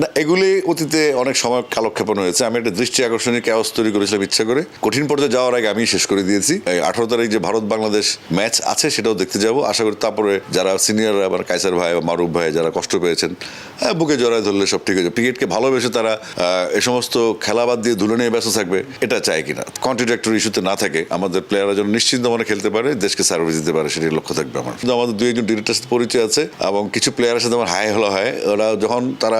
না এগুলি অতীতে অনেক সময় কালক্ষেপণ হয়েছে। আমি একটা দৃষ্টি আকর্ষণীয় ক্যাওস তৈরি করেছিলাম ইচ্ছা করে। কঠিন পর্যায়ে যাওয়ার আগে আমি শেষ করে দিয়েছি। আঠারো তারিখ যে ভারত বাংলাদেশ ম্যাচ আছে সেটাও দেখতে যাব। আশা করি তারপরে যারা সিনিয়র আমার কাইসার ভাই বা মারুফ ভাই যারা কষ্ট পেয়েছেন হ্যাঁ, বুকে জড়ায় ধরলে সব ঠিক যাবে ক্রিকেটকে ভালোবেসে তারা এ সমস্ত খেলা বাদ দিয়ে ধুলে নিয়ে ব্যস্ত থাকবে এটা চায় কিনা? কন্ট্রাক্টর ইস্যুতে না থাকে। আমাদের প্লেয়াররা যেন নিশ্চিন্ত মনে খেলতে পারে দেশকে সার্ভিস দিতে পারে সেটাই লক্ষ্য থাকবে আমার। কিন্তু আমাদের দুই একজন ডিরেক্টর পরিচয় আছে এবং কিছু প্লেয়ারের সাথে আমার হাই হলো হয়। ওরা যখন তারা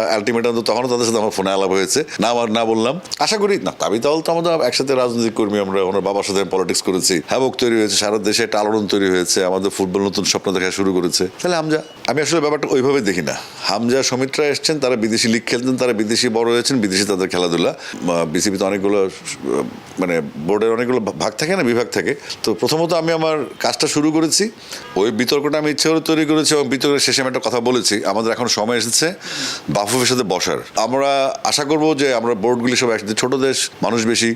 আলটিমেটাম তখনও তাদের সাথে আমার ফোনে আলাপ হয়েছে। না আমার, না বললাম। আশা করি, না, তাবি তাহলে তো আমাদের একসাথে রাজনৈতিক কর্মী, আমরা ওনার বাবার সাথে পলিটিক্স করেছি। হ্যাবক তৈরি হয়েছে, সারা দেশে একটা আলোড়ন তৈরি হয়েছে, আমাদের ফুটবল নতুন স্বপ্ন দেখা শুরু করেছে। তাহলে হামজা, আমি আসলে ব্যাপারটা ওইভাবে দেখি না। হামজা, সমিত্রা এসছেন, তারা বিদেশি লিগ খেলতেন, তারা বিদেশি বড় হয়েছেন, বিদেশি তাদের খেলাধুলা। বিসিবিতে অনেকগুলো মানে বোর্ডের অনেকগুলো ভাগ থাকে না, বিভাগ থাকে। তো প্রথমত আমি আমার কাজটা শুরু করেছি। ওই বিতর্কটা আমি ইচ্ছে করে তৈরি করেছি এবং বিতর্কের শেষে আমি একটা কথা বলেছি। আমাদের এখন সময় এসেছে। বাফুফের সাথে বসার। আমরা আশা করব যে আমরা বোর্ডগুলি সব একসাথে, ছোট দেশ, মানুষ বেশি,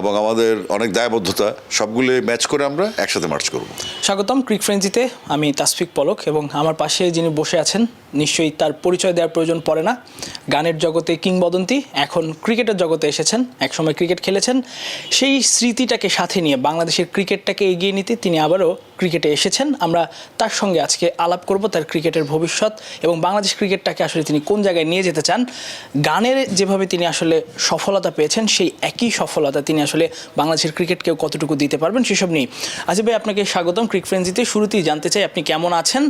এবং আমাদের অনেক দায়বদ্ধতা, সবগুলো ম্যাচ করে আমরা একসাথে মার্চ করব। স্বাগতম ক্রিক ফ্রেন্সিতে, আমি তাসফিক পলক, এবং আমার পাশে যিনি বসে আছেন, নিশ্চয়ই তার পরিচয় দেওয়ার প্রয়োজন পড়ে না। গানের জগতে কিংবদন্তি, এখন ক্রিকেটের জগতে এসেছেন, একসময় ক্রিকেট খেলেছেন। সেই স্মৃতিটাকে সাথে নিয়ে বাংলাদেশের ক্রিকেটটাকে এগিয়ে নিতে তিনি আবারও ক্রিকেটে এসেছেন। আমরা তার সঙ্গে আজকে আলাপ করব তার ক্রিকেটের ভবিষ্যৎ এবং বাংলাদেশ ক্রিকেটটাকে আসলে তিনি কোন জায়গায় নিয়ে যেতে চান। গানের যেভাবে তিনি আসলে সফলতা পেয়েছেন, সেই একই সফলতা তিনি আসলে বাংলাদেশের ক্রিকেটকেও কতটুকু দিতে পারবেন সেসব নিয়ে। আজকে ভাই, আপনাকে স্বাগতম। ক্রিক ফ্রেন্সিতে শুরুতেই জানতে চাই আপনি কেমন আছেন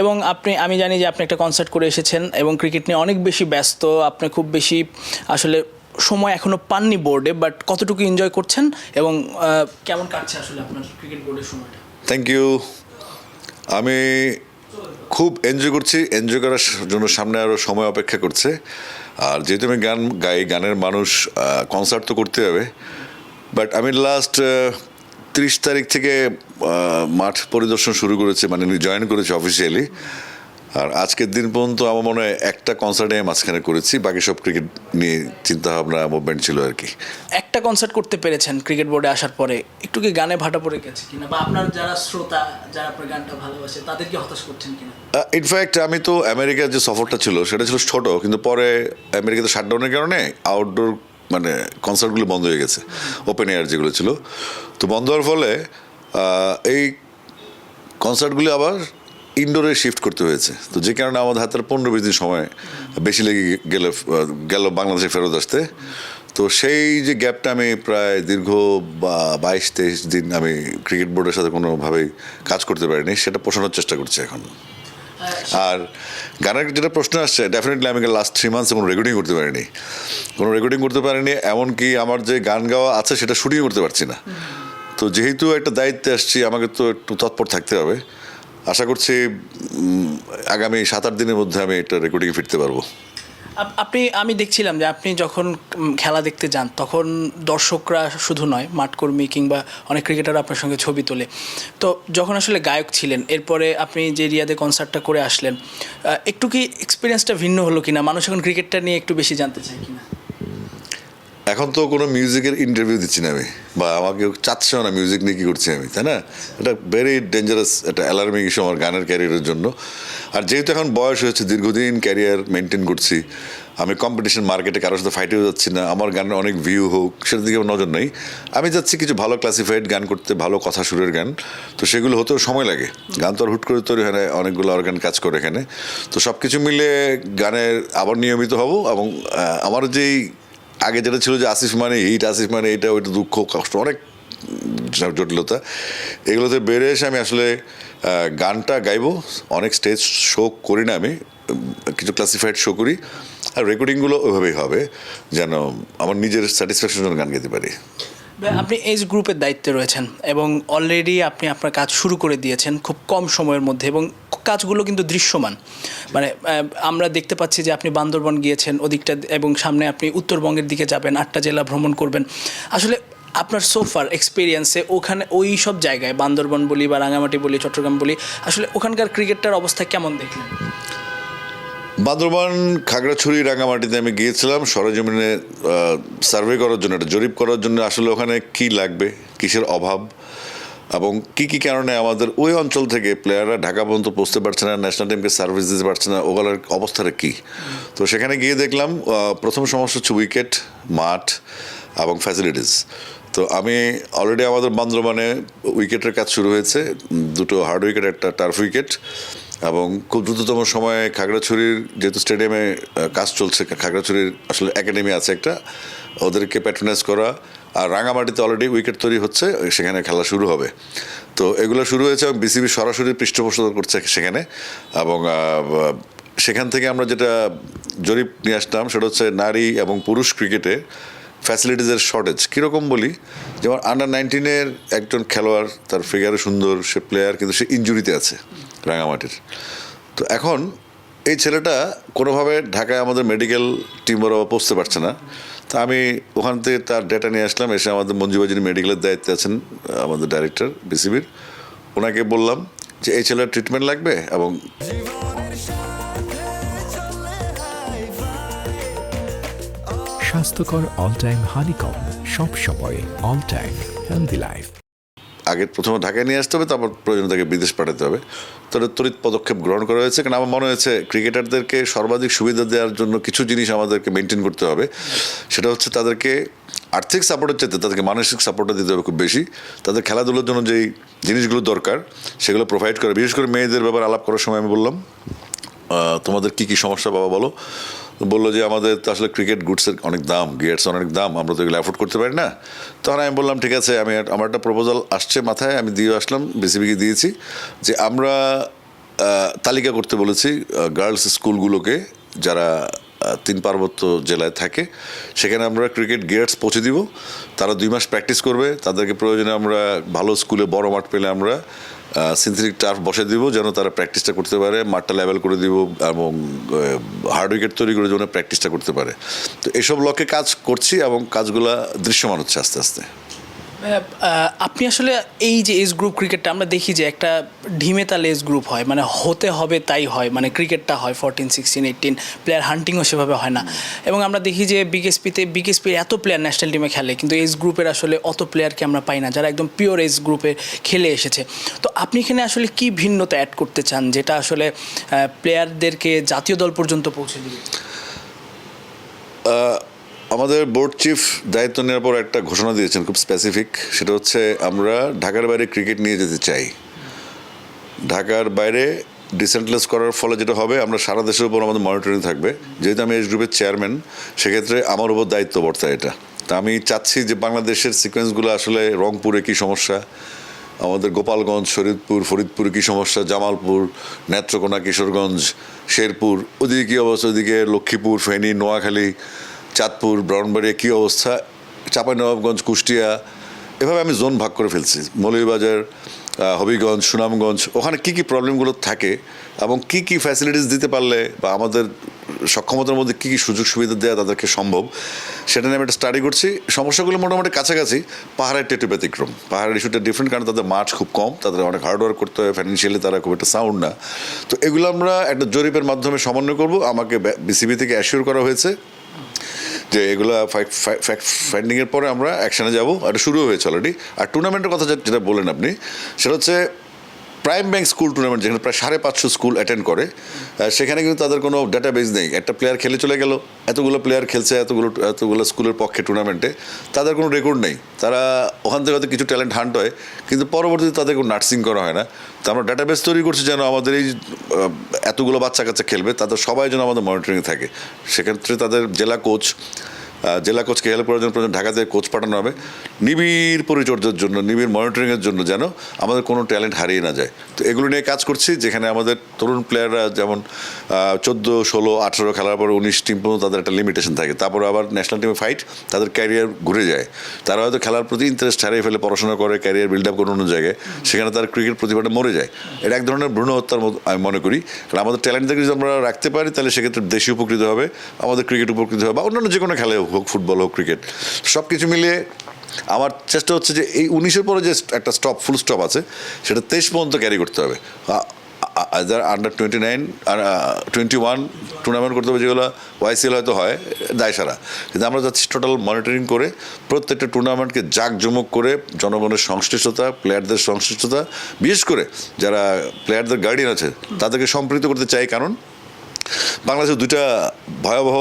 এবং আপনি, আমি জানি যে আপনি একটা কনসার্ট করে এসেছেন এবং ক্রিকেট নিয়ে অনেক বেশি ব্যস্ত, আপনি খুব বেশি আসলে সময় এখনও পাননি বোর্ডে বাট কতটুকু এনজয় করছেন এবং কেমন কাটছে আসলে আপনার ক্রিকেট বোর্ডের সময়টা? থ্যাংক ইউ আমি খুব এনজয় করছি এনজয় করার জন্য সামনে আরও সময় অপেক্ষা করছে। আর যেহেতু আমি গান গাই, গানের মানুষ কনসার্ট তো করতে হবে। বাট আমি লাস্ট তিরিশ তারিখ থেকে মাঠ পরিদর্শন শুরু করেছে মানে জয়েন করেছে অফিসিয়ালি আর আজকের দিন পর্যন্ত আমার মনে হয় একটা কনসার্টে আমি মাঝখানে করেছি বাকি সব ক্রিকেট নিয়ে চিন্তা ভাবনা মুভমেন্ট ছিল আর কি। একটা কনসার্ট করতে পেরেছেন ক্রিকেট বোর্ডে আসার পরে? একটু কি গানে ভাটা পড়ে গেছে কিনা? বা আপনার যারা শ্রোতা যারা আপনার গানটা ভালোবাসে তাদেরকে হতাশ করছেন কিনা? ইনফ্যাক্ট আমি তো আমেরিকার যে সফরটা ছিল সেটা ছিল ছোট কিন্তু পরে আমেরিকাতে শাটডাউনের কারণে আউটডোর মানে কনসার্টগুলো বন্ধ হয়ে গেছে ওপেন এয়ার যেগুলো ছিল। তো বন্ধ হওয়ার ফলে এই কনসার্টগুলি আবার ইনডোরে শিফট করতে হয়েছে। তো যে কারণে আমাদের হাতের পনেরো বিশ দিন সময় বেশি লেগে গেল গেল বাংলাদেশে ফেরত আসতে। তো সেই যে গ্যাপটা আমি প্রায় দীর্ঘ বা বাইশ, তেইশ দিন আমি ক্রিকেট বোর্ডের সাথে কোনোভাবেই কাজ করতে পারিনি, সেটা পোষানোর চেষ্টা করছি এখন। আর গানের যেটা প্রশ্ন আসছে ডেফিনেটলি আমি লাস্ট থ্রি মান্থস কোনো রেকর্ডিং করতে পারিনি। কোনো রেকর্ডিং করতে পারিনি, এমনকি আমার যে গান গাওয়া আছে সেটা শুটিং করতে পারছি না। তো যেহেতু একটা দায়িত্বে আসছি, আমাকে তো একটু তৎপর থাকতে হবে। আশা করছি আগামী সাত আট দিনের মধ্যে আমি এটা রেকর্ডিংয়ে ফিরতে পারব। আপনি, আমি দেখছিলাম যে আপনি যখন খেলা দেখতে যান, তখন দর্শকরা শুধু নয়, মাঠকর্মী কিংবা অনেক ক্রিকেটার আপনার সঙ্গে ছবি তোলে। তো যখন আসলে গায়ক ছিলেন, এরপরে আপনি যে রিয়াদে কনসার্টটা করে আসলেন একটু কি এক্সপিরিয়েন্সটা ভিন্ন হলো কিনা? মানুষ এখন ক্রিকেটটা নিয়ে একটু বেশি জানতে চায় কিনা? এখন তো কোনো মিউজিকের ইন্টারভিউ দিচ্ছি না আমি। বা আমাকে চাচ্ছেও না মিউজিক নিয়ে কী করছি আমি, তাই না? এটা ভেরি ডেঞ্জারাস একটা অ্যালার্মিং ইস্যু আমার গানের ক্যারিয়ারের জন্য। আর যেহেতু এখন বয়স হয়েছে, দীর্ঘদিন ক্যারিয়ার মেনটেন করছি, আমি কম্পিটিশন মার্কেটে কারোর সাথে ফাইটেও যাচ্ছি না, আমার গানের অনেক ভিউ হোক, সেটার দিকে নজর নেই। আমি যাচ্ছি কিছু ভালো ক্লাসিফাইড গান করতে, ভালো কথা সুরের গান, তো সেগুলো হতেও সময় লাগে। গান তো আর হুট করে তৈরি হয় না, অনেকগুলো অর্গান কাজ করে এখানে। তো সব কিছু মিলে গানের, আবার নিয়মিত হব এবং আমার যেই আগে যেটা ছিল যে আসিস মানে হিট আসিস মানে এইটা, ওইটা দুঃখ, কষ্ট, অনেক জটিলতা। এগুলোতে বেড়ে এসে আমি আসলে গানটা গাইবো। অনেক স্টেজ শো করি না আমি, কিছু ক্লাসিফাইড শো করি, আর রেকর্ডিংগুলো ওইভাবেই হবে, যেন আমার নিজের স্যাটিসফ্যাকশন গান গাইতে পারি। আপনি এজ গ্রুপের দায়িত্বে রয়েছেন এবং অলরেডি আপনি আপনার কাজ শুরু করে দিয়েছেন খুব কম সময়ের মধ্যে এবং কাজগুলো কিন্তু দৃশ্যমান। মানে আমরা দেখতে পাচ্ছি যে আপনি বান্দরবন গিয়েছেন, ওদিকটা এবং সামনে আপনি উত্তরবঙ্গের দিকে যাবেন, আটটা জেলা ভ্রমণ করবেন। আসলে আপনার সোফার এক্সপিরিয়েন্সে ওখানে ওই সব জায়গায়, বান্দরবন বলি বা রাঙামাটি বলি, চট্টগ্রাম বলি, আসলে ওখানকার ক্রিকেটটার অবস্থা কেমন দেখলেন? বান্দরবান, খাগড়াছড়ি রাঙামাটিতে আমি গিয়েছিলাম। সরজমিনে সার্ভে করার জন্য, একটা জরিপ করার জন্য। আসলে ওখানে কি লাগবে? কিসের অভাব? এবং কি কি কারণে আমাদের ওই অঞ্চল থেকে প্লেয়াররা ঢাকা পর্যন্ত পৌঁছতে পারছে না ন্যাশনাল টিমকে সার্ভিস দিতে পারছে না, ওগুলোর অবস্থাটা কি? তো সেখানে গিয়ে দেখলাম প্রথম সমস্যা হচ্ছে উইকেট মাঠ এবং ফ্যাসিলিটিস তো আমি অলরেডি আমাদের বান্দরবানে উইকেটের কাজ শুরু হয়েছে। দুটো হার্ড উইকেট একটা টার্ফ উইকেট এবং খুব দ্রুততম সময়ে খাগড়াছড়ির যেহেতু স্টেডিয়ামে কাজ চলছে, খাগড়াছড়ির আসলে একাডেমি আছে একটা, ওদেরকে প্যাট্রোনাইজ করা, আর রাঙামাটিতে অলরেডি উইকেট তৈরি হচ্ছে, সেখানে খেলা শুরু হবে। তো এগুলো শুরু হয়েছে এবং বিসিবি সরাসরি পৃষ্ঠপোষকতা করছে সেখানে, এবং সেখান থেকে আমরা যেটা জরিপ নিয়ে আসলাম, সেটা হচ্ছে নারী এবং পুরুষ ক্রিকেটে ফ্যাসিলিটিসের শর্টেজ কীরকম বলি? যেমন আন্ডার নাইনটিনের একজন খেলোয়াড়, তার ফিগারে সুন্দর, সে প্লেয়ার কিন্তু সে ইঞ্জুরিতে আছে রাঙামাটির তো এখন এই ছেলেটা কোনোভাবে ঢাকায় আমাদের মেডিকেল টিম ওরা পৌঁছতে পারছে না। তা আমি ওখান থেকে তার ডেটা নিয়ে আসলাম, এসে আমাদের মঞ্জুবাজিনী মেডিকেলের দায়িত্বে আছেন আমাদের ডাইরেক্টর বিসিবির ওনাকে বললাম যে, এই ছেলের ট্রিটমেন্ট লাগবে এবং স্বাস্থ্যকর অল টাইম হানিকম সব সময় অল টাইম হেলদি লাইফ আগে প্রথমে ঢাকায় নিয়ে আসতে হবে, তারপর প্রয়োজন তাকে বিদেশ পাঠাতে হবে। তবে তড়িৎ পদক্ষেপ গ্রহণ করা হয়েছে, কারণ আমার মনে হয়েছে ক্রিকেটারদেরকে সর্বাধিক সুবিধা দেওয়ার জন্য কিছু জিনিস আমাদেরকে মেনটেন করতে হবে। সেটা হচ্ছে তাদেরকে আর্থিক সাপোর্টের চাইতে তাদেরকে মানসিক সাপোর্টটা দিতে হবে খুব বেশি। তাদের খেলাধুলোর জন্য যেই জিনিসগুলো দরকার, সেগুলো প্রোভাইড করে। বিশেষ করে মেয়েদের ব্যাপারে আলাপ করার সময় আমি বললাম তোমাদের কি কি সমস্যা বাবা বলো। তো বলল যে আমাদের তো আসলে ক্রিকেট গুডসের অনেক দাম গিয়ার্স অনেক দাম, আমরা তো এগুলো অ্যাফোর্ড করতে পারি না। তখন আমি বললাম, ঠিক আছে, আমি আমার একটা প্রপোজাল আসছে মাথায়, আমি দিয়ে আসলাম বিসিবিকে দিয়েছি যে আমরা তালিকা করতে বলেছি গার্লস স্কুলগুলোকে যারা তিন পার্বত্য জেলায় থাকে, সেখানে আমরা ক্রিকেট গিয়ার্স পৌঁছে দিব। তারা দুই মাস প্র্যাকটিস করবে, তাদেরকে প্রয়োজনে আমরা ভালো স্কুলে বড় মাঠ পেলে আমরা সিনথেটিক টার্ফ বসে দিব, যেন তারা প্র্যাকটিসটা করতে পারে, মাঠটা লেভেল করে দিব এবং হার্ড উইকেট তৈরি করে যেন প্র্যাকটিসটা করতে পারে। তো এসব লক্ষ্যে কাজ করছি এবং কাজগুলা দৃশ্যমান হচ্ছে আস্তে আস্তে। আপনি আসলে এই যে এজ গ্রুপ ক্রিকেটটা আমরা দেখি যে একটা ঢিমে তালে এজ গ্রুপ হয় মানে হতে হবে তাই হয় মানে ক্রিকেটটা হয় ফোরটিন সিক্সটিন এইটিন প্লেয়ার হান্টিংও সেভাবে হয় না। এবং আমরা দেখি যে বিকেএসপিতে বিকেএসপির এত প্লেয়ার ন্যাশনাল টিমে খেলে, কিন্তু এজ গ্রুপের আসলে অত প্লেয়ারকে আমরা পাই না, যারা একদম পিওর এজ গ্রুপে খেলে এসেছে। তো আপনি এখানে আসলে কি ভিন্নতা অ্যাড করতে চান, যেটা আসলে প্লেয়ারদেরকে জাতীয় দল পর্যন্ত পৌঁছে দিবে? আমাদের বোর্ড চিফ দায়িত্ব নেওয়ার পর একটা ঘোষণা দিয়েছেন খুব স্পেসিফিক সেটা হচ্ছে, আমরা ঢাকার বাইরে ক্রিকেট নিয়ে যেতে চাই। ঢাকার বাইরে ডিসেন্টলেস করার ফলে যেটা হবে, আমরা সারা দেশের উপর আমাদের মনিটরিং থাকবে। যেহেতু আমি এস গ্রুপের চেয়ারম্যান সেক্ষেত্রে আমার উপর দায়িত্ব বর্তায় এটা। তা আমি চাচ্ছি যে বাংলাদেশের সিকোয়েন্সগুলো আসলে রংপুরে কী সমস্যা, আমাদের গোপালগঞ্জ শরীদপুর ফরিদপুর কী সমস্যা, জামালপুর, নেত্রকোনা, কিশোরগঞ্জ, শেরপুর, ওদিকে কী অবস্থা, ওদিকে লক্ষ্মীপুর, ফেনী, নোয়াখালী চাঁদপুর, ব্রাউনবাড়িয়া কী অবস্থা? চাঁপাইনবাবগঞ্জ, কুষ্টিয়া, এভাবে আমি জোন ভাগ করে ফেলছি। মৌলভীবাজার হবিগঞ্জ, সুনামগঞ্জ, ওখানে কী কী প্রবলেমগুলো থাকে এবং কী কী ফ্যাসিলিটিস দিতে পারলে বা আমাদের সক্ষমতার মধ্যে কী কী সুযোগ সুবিধা দেওয়া তাদেরকে সম্ভব, সেটা নিয়ে আমি একটা স্টাডি করছি। সমস্যাগুলো মোটামুটি কাছাকাছি, পাহাড়ের টেটু ব্যতিক্রম। পাহাড়ের ইস্যুটা ডিফারেন্ট কারণ তাদের মাঠ খুব কম, তাদের অনেক হার্ডওয়ার্ক করতে হয় ফাইন্যান্সিয়ালি তারা খুব একটা সাউন্ড না। তো এগুলো আমরা একটা জরিপের মাধ্যমে সমন্বয় করব। আমাকে বিসিবি থেকে অ্যাসিওর করা হয়েছে। যে এগুলো ফ্যাক্ট ফাইন্ডিংয়ের পরে আমরা অ্যাকশানে যাব। এটা শুরু হয়েছে অলরেডি আর টুর্নামেন্টের কথা যেটা বলেন আপনি, সেটা হচ্ছে প্রাইম ব্যাংক স্কুল টুর্নামেন্ট যেখানে প্রায় সাড়ে পাঁচশো স্কুল অ্যাটেন্ড করে সেখানে কিন্তু তাদের কোনো ডাটাবেজ নেই। একটা প্লেয়ার খেলে চলে গেল, এতগুলো প্লেয়ার খেলছে, এতগুলো এতগুলো স্কুলের পক্ষে টুর্নামেন্টে তাদের কোনো রেকর্ড নেই। তারা ওখান থেকে হয়তো কিছু ট্যালেন্ট হান্ট হয়, কিন্তু পরবর্তীতে তাদের কোনো নার্সিং করা হয় না। তো আমরা ডাটাবেস তৈরি করছি যেন আমাদের এই এতগুলো বাচ্চা কাচ্চা খেলবে, তাদের সবাই যেন আমাদের মনিটরিং থাকে। সেক্ষেত্রে তাদের জেলা কোচ জেলা কোচকে হেল্প করার জন্য প্রয়োজন, ঢাকাতে কোচ পাঠানো হবে। নিবিড় পরিচর্যার জন্য, নিবিড় মনিটরিংয়ের জন্য যেন আমাদের কোনো ট্যালেন্ট হারিয়ে না যায়। তো এগুলো নিয়ে কাজ করছি, যেখানে আমাদের তরুণ প্লেয়াররা যেমন চোদ্দ, ষোলো, আঠেরো খেলার পর উনিশ টিম পর্যন্ত তাদের একটা লিমিটেশন থাকে। তারপর আবার ন্যাশনাল টিমে ফাইট তাদের ক্যারিয়ার ঘুরে যায়। তারা হয়তো খেলার প্রতি ইন্টারেস্ট হারিয়ে ফেলে, পড়াশোনা করে ক্যারিয়ার বিল্ড আপ করে অন্য জায়গায়, সেখানে তার ক্রিকেট প্রতিভাটা মরে যায়। এটা এক ধরনের ভ্রূণ হত্যার মতো আমি মনে করি। কারণ আমাদের ট্যালেন্টদেরকে যদি আমরা রাখতে পারি, তাহলে সেক্ষেত্রে দেশে উপকৃত হবে, আমাদের ক্রিকেট উপকৃত হবে, বা অন্যান্য যে কোনো খেলায় হোক, ফুটবল হোক, ক্রিকেট সব কিছু মিলিয়ে আমার চেষ্টা হচ্ছে যে এই উনিশের পরে যে একটা স্টপ ফুল স্টপ আছে, সেটা তেইশ পর্যন্ত ক্যারি করতে হবে। আন্ডার টোয়েন্টি নাইন আর টোয়েন্টি ওয়ান টুর্নামেন্ট করতে হবে, যেগুলো ওয়াইসিএল হয়তো হয় দায় সারা কিন্তু আমরা যাচ্ছি টোটাল মনিটরিং করে প্রত্যেকটা টুর্নামেন্টকে জাঁকজমক করে জনগণের সংশ্লিষ্টতা প্লেয়ারদের সংশ্লিষ্টতা, বিশেষ করে যারা প্লেয়ারদের গার্ডিয়ান আছে, তাদেরকে সম্পৃক্ত করতে চাই। কারণ বাংলাদেশে দুইটা ভয়াবহ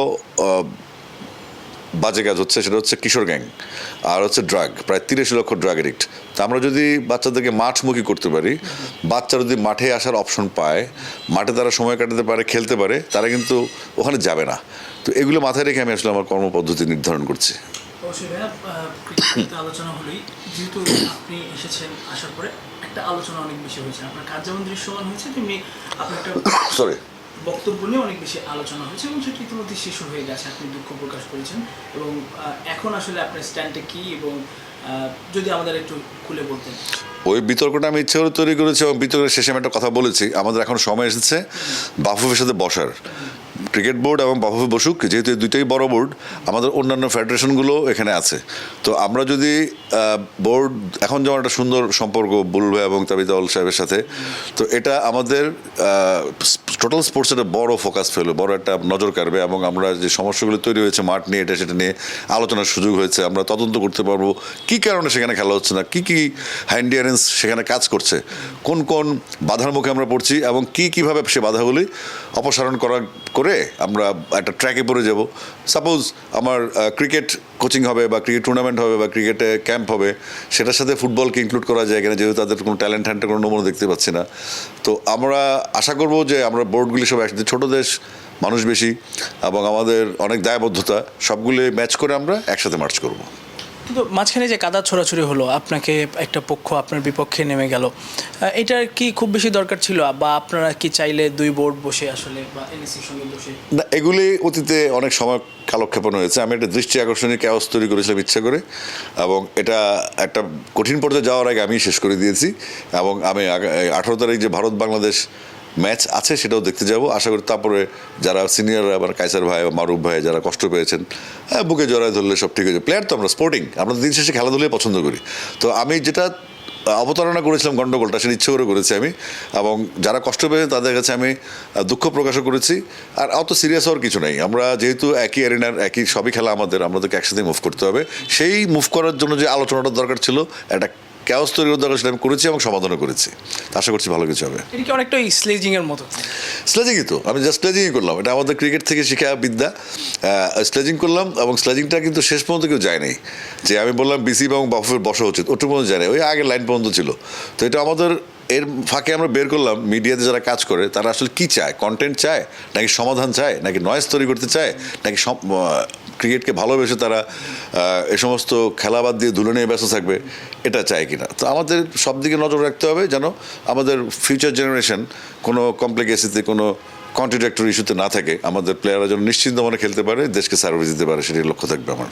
বাজে কাজ হচ্ছে সেটা হচ্ছে কিশোর গ্যাং আর হচ্ছে ড্রাগ প্রায় তিরিশ লক্ষ ড্রাগ এডিক্ট। তা আমরা যদি বাচ্চাদেরকে মাঠমুখী করতে পারি বাচ্চা যদি মাঠে আসার অপশন পায় মাঠে তারা সময় কাটাতে পারে খেলতে পারে তারা কিন্তু ওখানে যাবে না। তো এগুলো মাথায় রেখে আমি আসলে আমার কর্মপদ্ধতি নির্ধারণ করছি। আলোচনা হলেই যেহেতু আপনি এসেছেন আসার পরে একটা আলোচনা অনেক বেশি হয়েছে। আপনার কাজ যেমন দৃশ্যমান হয়েছে তেমনি আপনার একটা সরি বক্তব্য নিয়ে অনেক বেশি আলোচনা হয়েছে এবং সেটি ইতিমধ্যে শেষ হয়ে গেছে, আপনি দুঃখ প্রকাশ করেছেন। এবং এখন আসলে আপনার স্ট্যান্ডটা কি এবং যদি আমাদের একটু খুলে বলতেন। ওই বিতর্কটা আমি ইচ্ছে করে তৈরি করেছি এবং বিতর্কের শেষে আমি একটা কথা বলেছি। আমাদের এখন সময় এসেছে বাফুফের সাথে বসার। ক্রিকেট বোর্ড এবং বাফুফে বসুক, যেহেতু এই দুইটাই বড় বোর্ড, আমাদের অন্যান্য ফেডারেশনগুলো এখানে আছে। তো আমরা যদি বোর্ড, এখন যেমন একটা সুন্দর সম্পর্ক বুল এবং এবং তাবিদাউল সাহেবের সাথে, তো এটা আমাদের টোটাল স্পোর্টস একটা বড় ফোকাস ফেলো বড় একটা নজর কাড়বে এবং আমরা যে সমস্যাগুলো তৈরি হয়েছে মাঠ নিয়ে, এটা সেটা নিয়ে আলোচনার সুযোগ হয়েছে। আমরা তদন্ত করতে পারব কি কারণে সেখানে খেলা হচ্ছে না, কি কি হ্যান্ডিয়ারেন্স সেখানে কাজ করছে, কোন কোন বাধার মুখে আমরা পড়ছি এবং কি, কীভাবে সে বাধাগুলি অপসারণ করা করে আমরা একটা ট্র্যাকে পড়ে যাব। সাপোজ আমার ক্রিকেট কোচিং হবে বা ক্রিকেট টুর্নামেন্ট হবে বা ক্রিকেটে ক্যাম্প হবে, সেটার সাথে ফুটবলকে ইনক্লুড করা যায় কিনা, যেহেতু তাদের কোনো ট্যালেন্ট হ্যান্ডের কোনো নমুনা দেখতে পাচ্ছি না। তো আমরা আশা করব যে আমরা বোর্ডগুলি সব একসাথে, ছোটো দেশ, মানুষ বেশি, এবং আমাদের অনেক দায়বদ্ধতা, সবগুলি ম্যাচ করে আমরা একসাথে মার্চ করব। কিন্তু মাঝখানে যে কাদা ছোড়াছুড়ি হলো, আপনাকে একটা পক্ষ আপনার বিপক্ষে নেমে গেল এটার কি খুব বেশি দরকার ছিল? বা আপনারা কি চাইলে দুই বোর্ড বসে আসলে বা না, এগুলি অতীতে অনেক সময় কালক্ষেপণ হয়েছে। আমি একটা দৃষ্টি আকর্ষণীয় ক্যাওস তৈরি করেছিলাম ইচ্ছা করে, এবং এটা একটা কঠিন পর্যায়ে যাওয়ার আগে আমি শেষ করে দিয়েছি, এবং আমি আঠারো তারিখ যে ভারত বাংলাদেশ ম্যাচ আছে সেটাও দেখতে যাব। আশা করি তারপরে যারা সিনিয়র আমার কাইসার ভাই বা মারুফ ভাই যারা কষ্ট পেয়েছেন হ্যাঁ, বুকে জড়ায় ধরলে সব ঠিক হয়ে যায়। প্লেয়ার তো আমরা স্পোর্টিং আমরা দিন শেষে খেলাধুলাই পছন্দ করি। তো আমি যেটা অবতারণা করেছিলাম গণ্ডগোলটা সেটা ইচ্ছে করে করেছি আমি। এবং যারা কষ্ট পেয়েছে তাদের কাছে আমি দুঃখ প্রকাশও করেছি। আর অত সিরিয়াস হওয়ার কিছু নেই। আমরা যেহেতু একই অ্যারিনার একই সবই খেলা আমাদের আমাদেরকে একসাথে মুভ করতে হবে। সেই মুভ করার জন্য যে আলোচনাটা দরকার ছিল একটা ক্যাওস তৈরি করার দরকার সেটা আমি করেছি এবং সমাধানও করেছি। আশা করছি ভালো কিছু হবে। এটা কি অনেকটা স্লেজিং এর মতো? স্লেজিংই তো। আমি জাস্ট স্লেজিংই করলাম। এটা আমাদের ক্রিকেট থেকে শেখা বিদ্যা। স্লেজিং করলাম এবং স্লেজিংটা কিন্তু শেষ পর্যন্ত কেউ যায় নাই। যে আমি বললাম বিসি এবং বাফের বসা উচিত। ওটুকু পর্যন্ত যায় নাই। ওই আগের লাইন পর্যন্ত ছিল। তো এটা আমাদের এর ফাঁকে আমরা বের করলাম মিডিয়াতে যারা কাজ করে তারা আসলে কি চায়? কন্টেন্ট চায়? নাকি সমাধান চায়? নাকি নয়েজ তৈরি করতে চায়? নাকি সব ক্রিকেটকে ভালোবেসে তারা এ সমস্ত খেলা বাদ দিয়ে ধুলো নিয়ে ব্যস্ত থাকবে, এটা চায় কিনা? তো আমাদের সব দিকে নজর রাখতে হবে যেন আমাদের ফিউচার জেনারেশন কোনো কমপ্লিকেসিতে কোনো কন্ট্রাক্টর ইস্যুতে না থাকে আমাদের প্লেয়াররা যেন নিশ্চিন্ত মনে খেলতে পারে দেশকে সার্ভিস দিতে পারে সেটাই লক্ষ্য থাকবে আমার।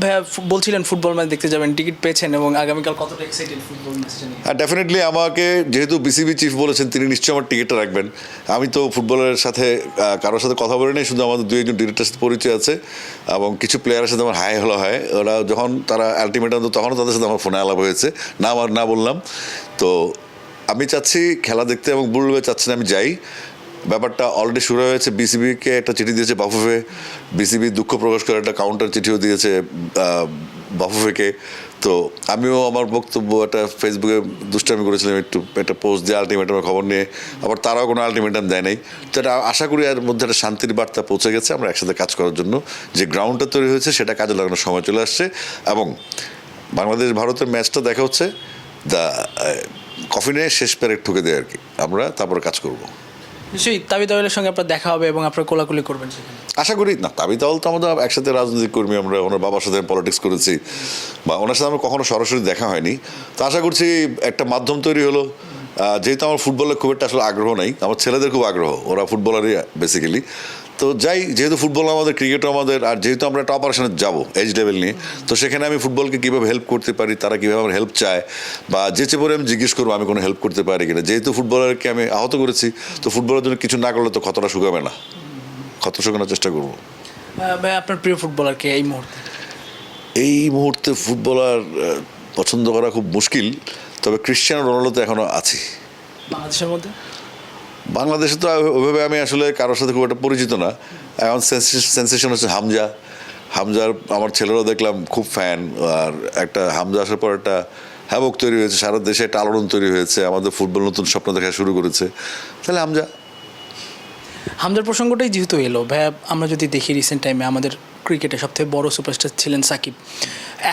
ভাইয়া বলছিলেন ফুটবল ম্যাচ দেখতে যাবেন টিকিট পেয়েছেন এবং আগামীকাল কতটা এক্সাইটেড ফুটবল ম্যাচটা ডেফিনেটলি আমাকে যেহেতু বিসিবি চিফ বলেছেন তিনি নিশ্চয়ই আমার টিকিটটা রাখবেন। আমি তো ফুটবলের সাথে কারোর সাথে কথা বলে নেই শুধু আমাদের দুই একজন ডিরেক্টরের সাথে পরিচয় আছে এবং কিছু প্লেয়ারের সাথে আমার হাই হলো হয়। ওরা যখন তারা আলটিমেটাম তো তখনও তাদের সাথে আমার ফোনে আলাপ হয়েছে। না আমার না বললাম। তো আমি চাচ্ছি খেলা দেখতে এবং বুলবে চাচ্ছেন আমি যাই। ব্যাপারটা অলরেডি শুরু হয়েছে। বিসিবিকে একটা চিঠি দিয়েছে বাফুফে। বিসিবি দুঃখ প্রকাশ করে একটা কাউন্টার চিঠিও দিয়েছে বাফুফেকে। তো আমিও আমার বক্তব্য একটা ফেসবুকে দুষ্টামি করেছিলাম, একটু একটা পোস্ট দিয়ে আলটিমেটামের খবর নিয়ে। আবার তারাও কোনো আলটিমেটাম দেয় নাই। তো এটা আশা করি এর মধ্যে একটা শান্তির বার্তা পৌঁছে গেছে আমরা একসাথে কাজ করার জন্য। যে গ্রাউন্ডটা তৈরি হয়েছে সেটা কাজে লাগানোর সময় চলে আসছে। এবং বাংলাদেশ ভারতের ম্যাচটা দেখা হচ্ছে। দ্য কফিনে শেষ প্যারেড ঠুকে দেয় আর কি। আমরা তারপরে কাজ করব। নিশ্চয়ই তাবি সঙ্গে আপনার দেখা হবে এবং আপনার কোলাকুলি করবেন আশা করি না, তাবি তো আমাদের একসাথে রাজনৈতিক কর্মী, আমরা ওনার বাবার সাথে পলিটিক্স করেছি বা ওনার সাথে আমরা কখনো সরাসরি দেখা হয়নি। তো আশা করছি একটা মাধ্যম তৈরি হলো। যেহেতু আমার ফুটবলের খুব একটা আসলে আগ্রহ নেই, আমার ছেলেদের খুব আগ্রহ, ওরা ফুটবলারই বেসিক্যালি তো যাই যেহেতু ফুটবল আমাদের ক্রিকেটও আমাদের আর যেহেতু আমরা একটা অপারেশনে যাব এজ লেভেল নিয়ে তো সেখানে আমি ফুটবলকে কীভাবে হেল্প করতে পারি তারা কীভাবে আমার হেল্প চায় বা যেচে পরে আমি জিজ্ঞেস করব আমি কোনো হেল্প করতে পারি কিনা। যেহেতু ফুটবলারকে আমি আহত করেছি তো ফুটবলের জন্য কিছু না করলে তো ক্ষতটা শুকাবে না। ক্ষত শুকানোর চেষ্টা করব। আপনার প্রিয় ফুটবলার কে এই মুহূর্তে? এই মুহূর্তে ফুটবলার পছন্দ করা খুব মুশকিল তবে ক্রিশ্চিয়ানো রোনাল্ডো তো এখনও আছে বাংলাদেশের মধ্যে? বাংলাদেশে তো ওইভাবে আমি আসলে কারোর সাথে খুব একটা পরিচিত না। এখন সেন্সেশন হচ্ছে হামজা। হামজার আমার ছেলেরাও দেখলাম খুব ফ্যান আর একটা হামজা আসার পর একটা হ্যাবক তৈরি হয়েছে, সারা দেশে একটা আলোড়ন তৈরি হয়েছে, আমাদের ফুটবল নতুন স্বপ্ন দেখা শুরু করেছে। তাহলে হামজা? হামজার প্রসঙ্গটাই যেহেতু এলো, ভাইয়া, আমরা যদি দেখি রিসেন্ট টাইমে আমাদের ক্রিকেটে সবথেকে বড় সুপারস্টার ছিলেন সাকিব।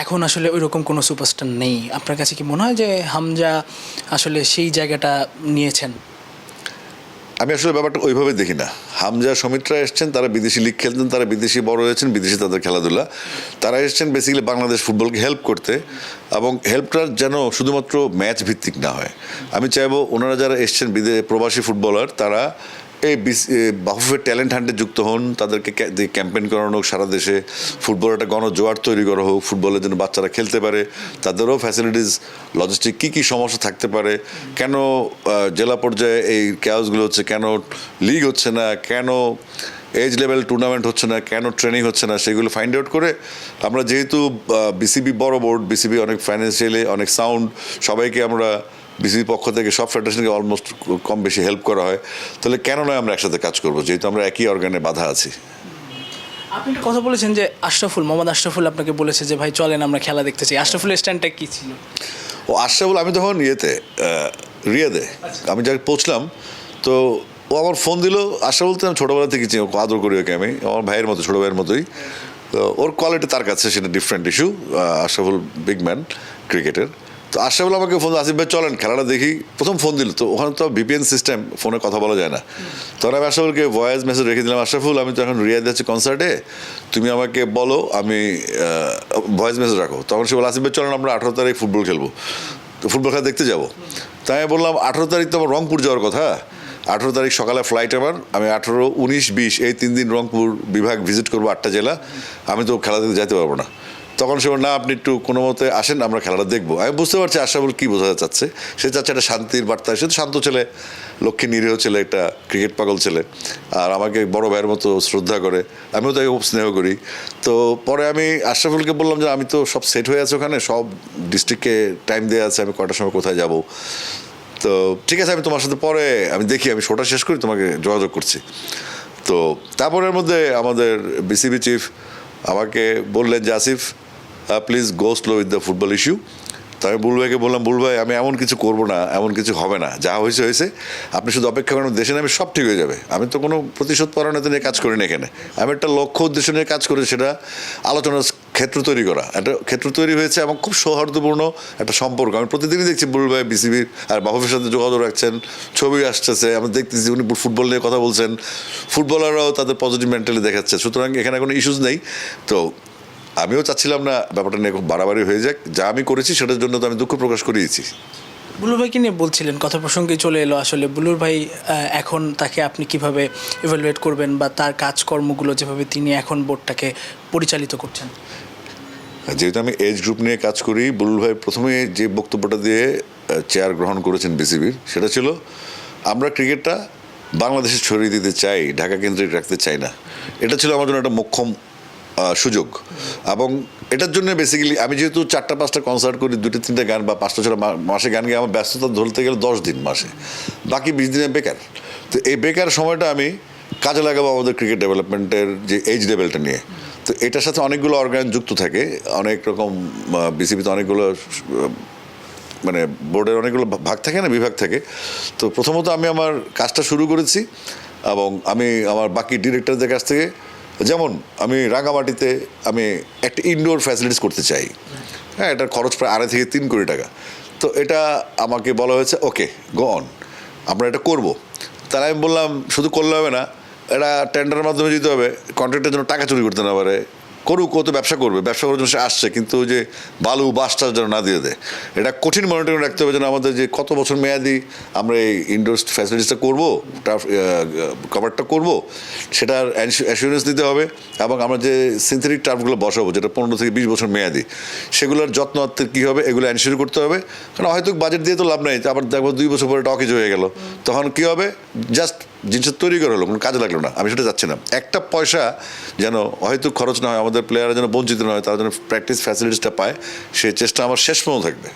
এখন আসলে ওই রকম কোনো সুপারস্টার নেই। আপনার কাছে কি মনে হয় যে হামজা আসলে সেই জায়গাটা নিয়েছেন? আমি আসলে ব্যাপারটা ওইভাবে দেখি না। হামজা সমিত্রা এসছেন, তারা বিদেশি লিগ খেলতেন তারা বিদেশি বড় হয়েছেন, বিদেশি তাদের খেলাধুলা। তারা এসছেন বেসিক্যালি বাংলাদেশ ফুটবলকে হেল্প করতে এবং হেল্পটা যেন শুধুমাত্র ম্যাচ ভিত্তিক না হয়। আমি চাইব ওনারা যারা এসছেন বিদে প্রবাসী ফুটবলার তারা এই বাফুফের ট্যালেন্ট হান্টে যুক্ত হন, তাদেরকে ক্যাম্পেইন করানো হোক সারা দেশে ফুটবল একটা গণজোয়ার তৈরি করা হোক, ফুটবলের জন্য বাচ্চারা খেলতে পারে, তাদেরও ফ্যাসিলিটিস লজিস্টিক কী কী সমস্যা থাকতে পারে, কেন জেলা পর্যায়ে এই ক্যাওসগুলো হচ্ছে, কেন লিগ হচ্ছে না, কেন এজ লেভেল টুর্নামেন্ট হচ্ছে না, কেন ট্রেনিং হচ্ছে না, সেগুলো ফাইন্ড আউট করে আমরা যেহেতু বিসিবি বড় বোর্ড বিসিবি অনেক ফাইন্যান্সিয়ালি অনেক সাউন্ড সবাইকে আমরা বিসিবি পক্ষ থেকে সব ফেডারেশনকে অলমোস্ট কম বেশি হেল্প করা হয়। তাহলে কেন নয় আমরা একসাথে কাজ করব? যেহেতু আমরা একই অর্গানে বাধা আছি। আপনি একটা কথা বলেছেন যে আশরাফুল মোহাম্মদ আশরাফুল আপনাকে বলেছে যে ভাই চলেন আমরা খেলা দেখতে চাই। আশরাফুলের স্ট্যান্ডটা কী ছিল? ও আশরাফুল আমি তখন ইয়েতে রিয়াদে আমি যা পৌঁছলাম তো ও আমার ফোন দিল। আশরাফুল তো আমি ছোটোবেলা থেকে আদর করি ওকে আমি। আমার ভাইয়ের মতো ছোটো ভাইয়ের মতোই। তো ওর কোয়ালিটি তার কাছে সেটা different issue Ashraful big man ক্রিকেটের তো আশরাফুল আমাকে ফোন আসিফ ভাই, চলেন, খেলাটা দেখি। প্রথম ফোন দিল, তো ওখানে তো ভিপিএন সিস্টেম ফোনে কথা বলা যায় না। তখন আমি আশরাফুলকে ভয়েস মেসেজ রেখে দিলাম, আশরাফুল, আমি তো এখন রিয়াদে আছি কনসার্টে তুমি আমাকে বলো, আমি ভয়েস মেসেজ রাখো। তখন সে বলে, আসিফ ভাই, চলেন, আমরা আঠারো তারিখ ফুটবল খেলব। তো ফুটবল খেলা দেখতে যাব। তাই আমি বললাম, আঠেরো তারিখ তো আমার রংপুর যাওয়ার কথা। আঠেরো তারিখ সকালে ফ্লাইট আমার, আমি আঠেরো, উনিশ, বিশ, এই তিন দিন রংপুর বিভাগ ভিজিট করব আটটা জেলা। আমি তো খেলা দেখতে যেতে পারব না। তখন সে না, আপনি একটু কোনো মতে আসেন, আমরা খেলাটা দেখব। আমি বুঝতে পারছি আশাবুল কী বোঝাতে চাচ্ছে। সে চাচ্ছে একটা শান্তির বার্তা। সে তো শান্ত ছেলে, লক্ষ্মী নিরীহ ছেলে, একটা ক্রিকেট পাগল ছেলে। আর আমাকে বড় ভাইয়ের মতো শ্রদ্ধা করে। আমিও তাকে খুব স্নেহ করি। তো পরে আমি আশরাফুলকে বললাম যে, আমি তো সব সেট হয়ে আছে ওখানে, সব ডিস্ট্রিক্টকে টাইম দেওয়া আছে, আমি কটার সময় কোথায় যাব? তো ঠিক আছে, আমি তোমার সাথে পরে, আমি দেখি, আমি শোটা শেষ করি, তোমাকে যোগাযোগ করছি। তো তারপরের মধ্যে আমাদের বিসিবি চিফ আমাকে বললেন যে, Asif please go slow with the football issue তো আমি বুল ভাইকে বললাম বুল ভাই আমি এমন কিছু করব না, এমন কিছু হবে না। যা হয়েছে হয়েছে। আপনি শুধু অপেক্ষা করেন, দেশে নামে সব ঠিক হয়ে যাবে। আমি তো কোনো প্রতিশোধ পরায়ণতা নিয়ে কাজ করি না এখানে। আমি একটা লক্ষ্য উদ্দেশ্য নিয়ে কাজ করি সেটা আলোচনার ক্ষেত্র তৈরি করা। একটা ক্ষেত্র তৈরি হয়েছে এবং খুব সৌহার্দ্যপূর্ণ একটা সম্পর্ক। আমি প্রতিদিনই দেখছি বুল ভাই বিসিবির আর বাবুফের সাথে যোগাযোগ রাখছেন, ছবি আসতেছে। আমি দেখতেছি উনি ফুটবল নিয়ে কথা বলছেন। ফুটবলাররাও তাদের পজিটিভ মেন্টালি দেখাচ্ছে। সুতরাং এখানে কোনো ইস্যুস নেই। তো আমিও চাচ্ছিলাম না ব্যাপারটা নিয়ে খুব বাড়াবাড়ি হয়ে যাক। যা আমি করেছি সেটার জন্য তো আমি দুঃখ প্রকাশ করিয়েছি। বুলুর ভাইকে নিয়ে বলছিলেন কথা প্রসঙ্গে চলে এলো আসলে। বুলুর ভাই এখন তাকে আপনি কীভাবে ইভ্যালুয়েট করবেন বা তার কাজকর্মগুলো যেভাবে তিনি এখন বোর্ডটাকে পরিচালিত করছেন? যেহেতু আমি এজ গ্রুপ নিয়ে কাজ করি বুলুল ভাই প্রথমে যে বক্তব্যটা দিয়ে চেয়ার গ্রহণ করেছেন বিসিবির সেটা ছিল আমরা ক্রিকেটটা বাংলাদেশে ছড়িয়ে দিতে চাই ঢাকা কেন্দ্রিক রাখতে চাই না। এটা ছিল আমার জন্য একটা মোক্ষম সুযোগ। এবং এটার জন্য বেসিক্যালি আমি যেহেতু চারটা, পাঁচটা কনসার্ট করি দুটো তিনটা গান বা পাঁচটা ছটা মাসে গান গিয়ে আমার ব্যস্ততা ধরতে গেলে দশ দিন মাসে। বাকি বিশ দিনে বেকার। তো এই বেকার সময়টা আমি কাজে লাগাবো আমাদের ক্রিকেট ডেভেলপমেন্টের যে এজ লেভেলটা নিয়ে। তো এটার সাথে অনেকগুলো অর্গান যুক্ত থাকে, অনেক রকম বিসিবিতে অনেকগুলো মানে বোর্ডের অনেকগুলো ভাগ থাকে না, বিভাগ থাকে। তো প্রথমত আমি আমার কাজটা শুরু করেছি এবং আমি আমার বাকি ডিরেক্টরদের কাছ থেকে যেমন আমি রাঙামাটিতে আমি একটা ইনডোর ফ্যাসিলিটিস করতে চাই। হ্যাঁ এটার খরচ প্রায় আড়াই থেকে তিন কোটি টাকা। তো এটা আমাকে বলা হয়েছে, ওকে গো অন আমরা এটা করব। তাহলে আমি বললাম, শুধু করলে হবে না, এটা টেন্ডারের মাধ্যমে দিতে হবে। কন্ট্রাক্টের জন্য টাকা চুরি করতে না পারে। করুক, ও তো ব্যবসা করবে, ব্যবসা করার জন্য সে আসছে, কিন্তু যে বালু বাসটা যেন না দিয়ে দেয়, এটা কঠিন মনিটরিং রাখতে হবে যেন আমাদের যে কত বছর মেয়াদি আমরা এই ইনডোর ফ্যাসিলিটিসটা করব কভারটা করব, সেটার অ্যাসুরেন্স দিতে হবে, এবং আমরা যে সিনথেটিক টার্ফগুলো বসাবো, যেটা পনেরো থেকে বিশ বছর মেয়াদি, সেগুলোর যত্ন কী হবে, এগুলো এনশিওর করতে হবে, কারণ হয়তো বাজেট দিয়ে তো লাভ নেই আবার দেখব দুই বছর পরে টকেজ হয়ে গেল, তখন কী হবে জাস্ট জিনিসটা তৈরি করা হলো, কোনো কাজে লাগল না, আমি সেটা যাচ্ছি না, একটা পয়সা যেন হয়তো খরচ না হয় আমাদের প্লেয়াররা যেন বঞ্চিত না হয় তারা যেন প্র্যাকটিস ফ্যাসিলিটিসটা পায় সেই চেষ্টা আমার শেষ পর্যন্ত থাকবে।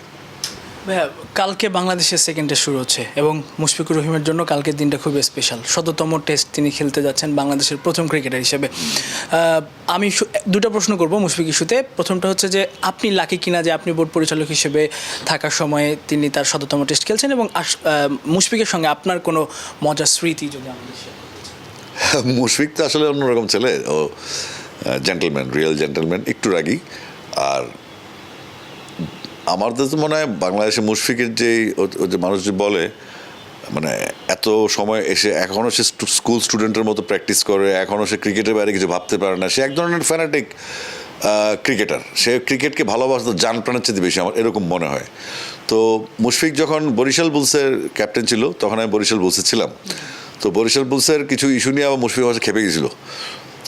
কালকে বাংলাদেশের সেকেন্ড টেস্ট শুরু হচ্ছে এবং মুশফিকুর রহিমের জন্য কালকের দিনটা খুবই স্পেশাল শততম টেস্ট তিনি খেলতে যাচ্ছেন বাংলাদেশের প্রথম ক্রিকেটার হিসেবে। আমি দুটো প্রশ্ন করব মুশফিক ইস্যুতে। প্রথমটা হচ্ছে যে আপনি লাকি কিনা যে আপনি বোর্ড পরিচালক হিসেবে থাকার সময়ে তিনি তার শততম টেস্ট খেলছেন এবং মুশফিকের সঙ্গে আপনার কোনো মজার স্মৃতি যদি আমাদের মুশফিক তো আসলে অন্যরকম ছেলে। ও জেন্টেলম্যান রিয়েল জেন্টেলম্যান একটু রাগী। আর আমার তো মনে হয় বাংলাদেশে মুশফিকের যে যে মানুষ যে বলে মানে এত সময় এসে এখনও সে স্কুল স্টুডেন্টের মতো প্র্যাকটিস করে এখনও সে ক্রিকেটের বাইরে কিছু ভাবতে পারে না। সে এক ধরনের ফ্যানাটিক ক্রিকেটার সে ক্রিকেটকে ভালোবাসতো জান প্রাণের চেয়ে বেশি আমার এরকম মনে হয়। তো মুশফিক যখন বরিশাল বুলসের ক্যাপ্টেন ছিল, তখন আমি বরিশাল বুলসে ছিলাম। তো বরিশাল বুলসের কিছু ইস্যু নিয়ে আবার মুশফিক আমার খেপে গেছিল।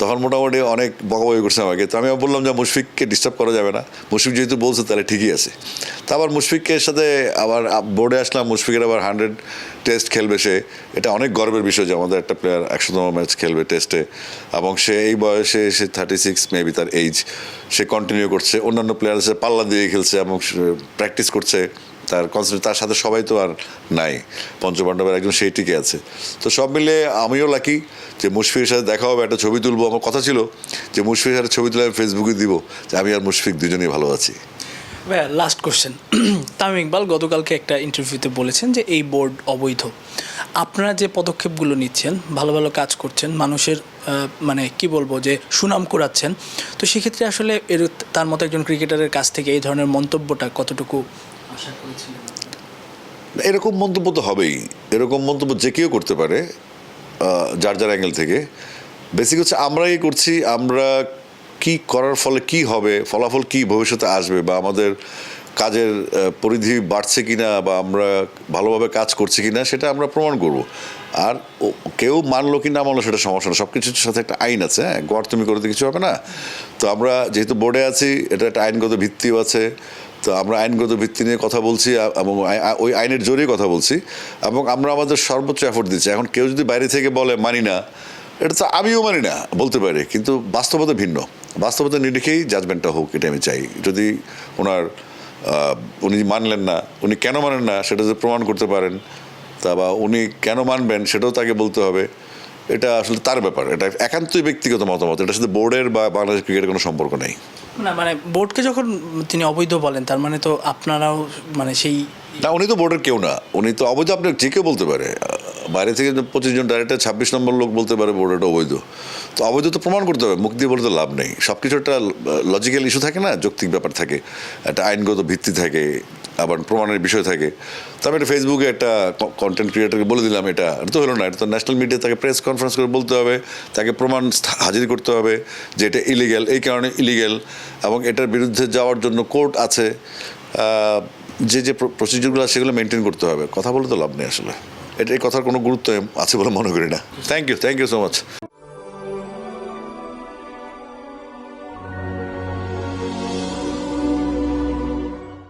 তখন মোটামুটি অনেক বকাবকি করছে আমাকে। তো আমি বললাম যে মুশফিককে ডিস্টার্ব করা যাবে না। মুশফিক যেহেতু বলছে, তাহলে ঠিকই আছে। তা আবার মুশফিকের সাথে আবার বোর্ডে আসলাম, মুশফিকের আবার হান্ড্রেড টেস্ট খেলবে সে। এটা অনেক গর্বের বিষয় যে আমাদের একটা প্লেয়ার একশোতম ম্যাচ খেলবে টেস্টে এবং সে এই বয়সে সে থার্টি সিক্স মেবি তার এইজ সে কন্টিনিউ করছে। অন্যান্য প্লেয়ার সে পাল্লা দিয়ে খেলছে এবং প্র্যাকটিস করছে। তার কনসেন্ট্রেট তার সাথে সবাই তো আর নাই। পঞ্চপাণ্ডবের একজন সেই টিকে আছে। তো সব মিলে আমিও লাকি যে মুশফিকের সাথে দেখা হবে, একটা ছবি তুলবো। আমার কথা ছিল যে মুশফিকের সাথে ছবি তুলে আমি ফেসবুকে দিব যে আমি আর মুশফিক দুজনেই ভালো আছি। ভাইয়া লাস্ট কোশ্চেন তামিম ইকবাল গতকালকে একটা ইন্টারভিউতে বলেছেন যে এই বোর্ড অবৈধ। আপনারা যে পদক্ষেপগুলো নিচ্ছেন, ভালো ভালো কাজ করছেন, মানুষের মানে কি বলব যে সুনাম কুড়াচ্ছেন, তো সেক্ষেত্রে আসলে এর তার মতো একজন ক্রিকেটারের কাছ থেকে এই ধরনের মন্তব্যটা কতটুকু এরকম মন্তব্য তো হবেই। এরকম মন্তব্য যে কেউ করতে পারে যার যার অ্যাঙ্গেল থেকে। বেসিক হচ্ছে আমরাই করছি, আমরা কি করার ফলে কি হবে, ফলাফল কি ভবিষ্যতে আসবে, বা আমাদের কাজের পরিধি বাড়ছে কিনা, বা আমরা ভালোভাবে কাজ করছি কিনা, সেটা আমরা প্রমাণ করব। আর কেউ মানলো কি না মানলো সেটা সমস্যা না। সব কিছুর সাথে একটা আইন আছে হ্যাঁ? গড় তুমি করতে কিছু হবে না। তো আমরা যেহেতু বোর্ডে আছি, এটা একটা আইনগত ভিত্তিও আছে। তো আমরা আইনগত ভিত্তি নিয়ে কথা বলছি এবং ওই আইনের জোরেই কথা বলছি, এবং আমরা আমাদের সর্বোচ্চ এফোর্ট দিচ্ছি। এখন কেউ যদি বাইরে থেকে বলে, মানি না, এটা তো আমিও মানি না, বলতে পারি, কিন্তু বাস্তবতা ভিন্ন। বাস্তবতা নিরিখেই জাজমেন্টটা হোক, এটা আমি চাই। যদি ওনার উনি মানলেন না, উনি কেন মানেন না, সেটা যদি প্রমাণ করতে পারেন, তা বা উনি কেন মানবেন, সেটাও তাকে বলতে হবে। এটা আসলে তার ব্যাপার। এটা একান্তই ব্যক্তিগত মতামত। এটা শুধু বোর্ডের বা বাংলাদেশ ক্রিকেটের কোনো সম্পর্ক নেই। না মানে বোর্ডকে যখন তিনি অবৈধ বলেন তার মানে তো আপনারাও মানে সেই না উনি তো বোর্ডের কেউ না। উনি তো অবৈধ আপনি যে কেউ বলতে পারে। বাইরে থেকে পঁচিশ জন ডাইরেক্টর ছাব্বিশ নম্বর লোক বলতে পারে বোর্ডের অবৈধ। তো অবৈধ তো প্রমাণ করতে হবে, মুখ দিয়ে বলে তো লাভ নেই। সব কিছু একটা লজিক্যাল ইস্যু থাকে না, যৌক্তিক ব্যাপার থাকে, একটা আইনগত ভিত্তি থাকে, আবার প্রমাণের বিষয় থাকে। তো আমি একটা ফেসবুকে একটা কন্টেন্ট ক্রিয়েটারকে বলে দিলাম, এটা এটা তো হলো না, এটা তো ন্যাশনাল মিডিয়া তাকে প্রেস কনফারেন্স করে বলতে হবে, তাকে প্রমাণ হাজির করতে হবে যে এটা ইলিগ্যাল এই কারণে ইলিগ্যাল এবং এটার বিরুদ্ধে যাওয়ার জন্য কোর্ট আছে। যে যে প্রসিডিউরগুলো সেগুলো মেনটেন করতে হবে। কথা বলে তো লাভ নেই আসলে। এটা এই কথার কোনো গুরুত্ব আছে বলে মনে করি না। Thank you thank you so much